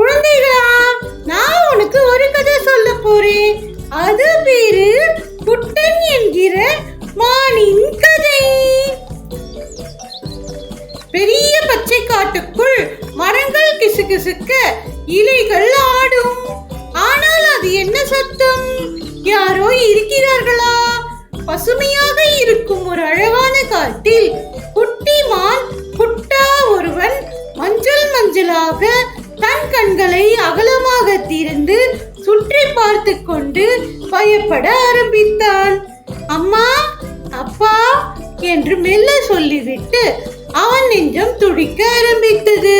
குழந்தைகளா நான் உனக்கு ஒரு கதை சொல்ல போறேன். அது பேரு குட்டன் என்கிற மானின் கதை. பெரிய பச்சை காட்டுக்குள் மரங்கள் கிசுகிசுக்க இலைகள் ஆடும். ஆனால் அது என்ன சத்தம்? யாரோ இருக்கிறார்களா? பசுமையாக இருக்கும் ஒரு அழகான காட்டில் குட்டி மான் குட்டா ஒருவன் மஞ்சள் மஞ்சளாக கண்களை அகலமாக திறந்து சுற்றி பார்த்து கொண்டு பயப்பட ஆரம்பித்தான். அம்மா அப்பா என்று மெல்ல சொல்லிவிட்டு அவன் நெஞ்சம் துடிக்க ஆரம்பித்தது.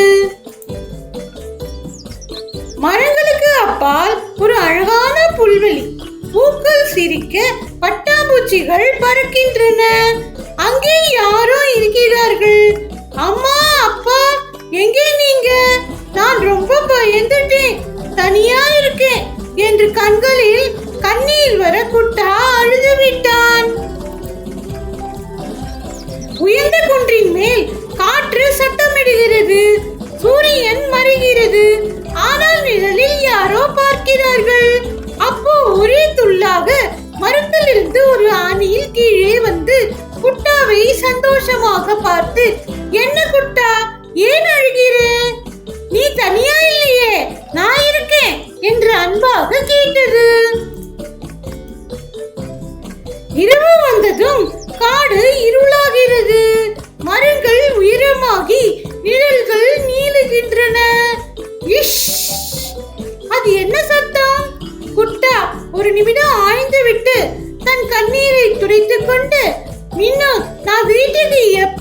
மரங்களுக்கு அப்பால் ஒரு அழகான புல்வெளி. பூக்கள் சிரிக்க பட்டாம்பூச்சிகள் பறக்கின்றன. அங்கே யாரோ இருக்கிறார்கள். அம்மா அப்பா எங்கே நீங்க? நான் ரொம்ப பயந்துட்டேன். தனியா இருக்கேன் என்று கண்களில் கண்ணீர் வர குட்டா அழுது விட்டான். உயர்ந்த குன்றின் மேல் காற்று சத்தமிடுகிறது. சூரியன் மறைகிறது. அன்பாக கேட்டது. இரவு வந்ததும் காடு இருளாகிறது. மரங்கள் உயரமாகி நிழல்கள் நீளுகின்றன. இஷ்! அது என்ன சத்தம்? குட்டா ஒரு நிமிடம் ஆய்ந்து விட்டு தன் கண்ணீரை துடைத்துக் கொண்டு மின்னோ நான் வீட்டுக்கு எப்படி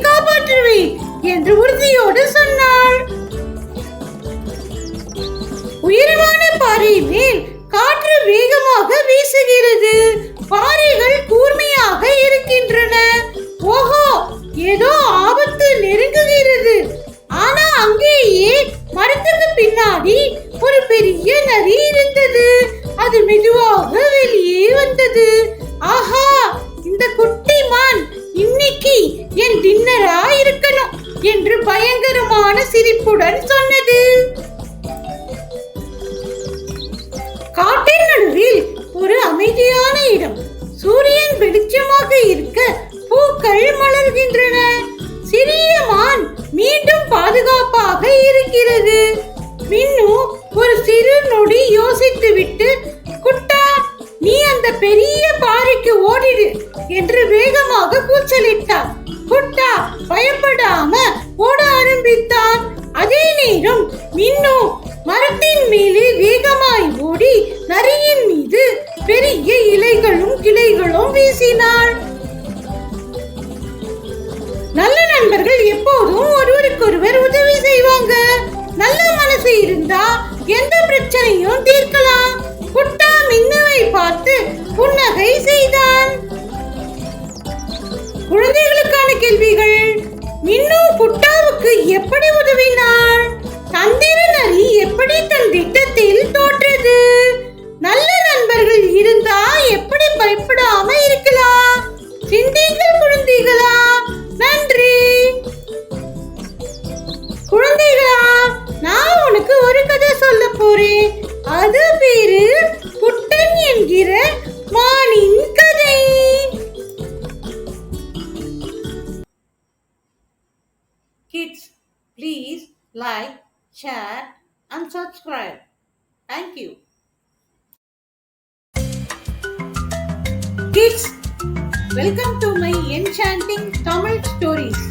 காப்பாற்றுவேன் என்று உறுதியோடு சொன்னாள். உயரமான பாறை மேல் காற்று வேகமாக இருக்க பூக்கள் மலர்கின்றன. சிறிய மான் மீண்டும் பாதுகாப்பாக இருக்கிறது. மின்னு ஒரு சிறு நொடி யோசித்துவிட்டு குட்டா நீ அந்த பெரிய பாறைக்கு ஓடிடு என்று வேகமாக கூச்சலிட்டான். குட்டா பயப்படாம ஓட ஆரம்பித்தான். அதே நேரம் மின்னு மரத்தின் மேலே வேகமாய் ஓடி நரியின் மீது பெரிய இலைகளும் கிளைகளும் வீசினாள். நண்பர்கள் எப்போதும் ஒருவருக்கொருவர் உதவி செய்வாங்க. நல்ல மனசு இருந்தா எந்த பிரச்சனையும் தீர்க்கலாம். குட்டா மின்னுவை பார்த்து புன்னகை செய்தான். குழந்தைகளுக்கான கேள்விகள். மின்னு குட்டாவுக்கு எப்படி உதவினாள்? தந்திரன் நரி எப்படி தன் please like, share, and subscribe. Thank you. Kids, welcome to my enchanting Tamil stories.